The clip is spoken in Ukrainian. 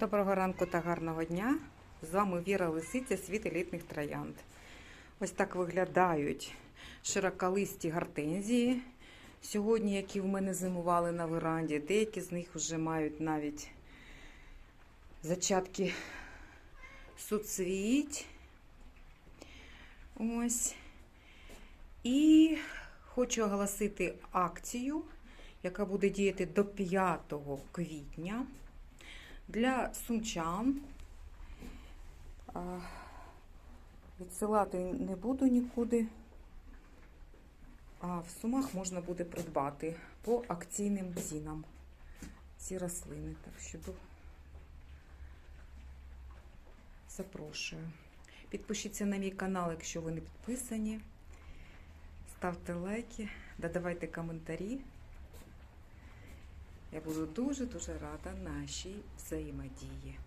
Доброго ранку та гарного дня. З вами Віра Лисиця, світ елітних троянд. Ось так виглядають широколисті гортензії. Сьогодні, які в мене зимували на веранді, деякі з них вже мають навіть зачатки суцвіть. Ось. І хочу оголосити акцію, яка буде діяти до 5 квітня. Для сумчан відсилати не буду нікуди, а в сумах можна буде придбати по акційним цінам ці рослини. Так що запрошую. Підпишіться на мій канал, якщо ви не підписані. Ставте лайки, додавайте коментарі. Я буду дуже-дуже рада нашій взаємодії.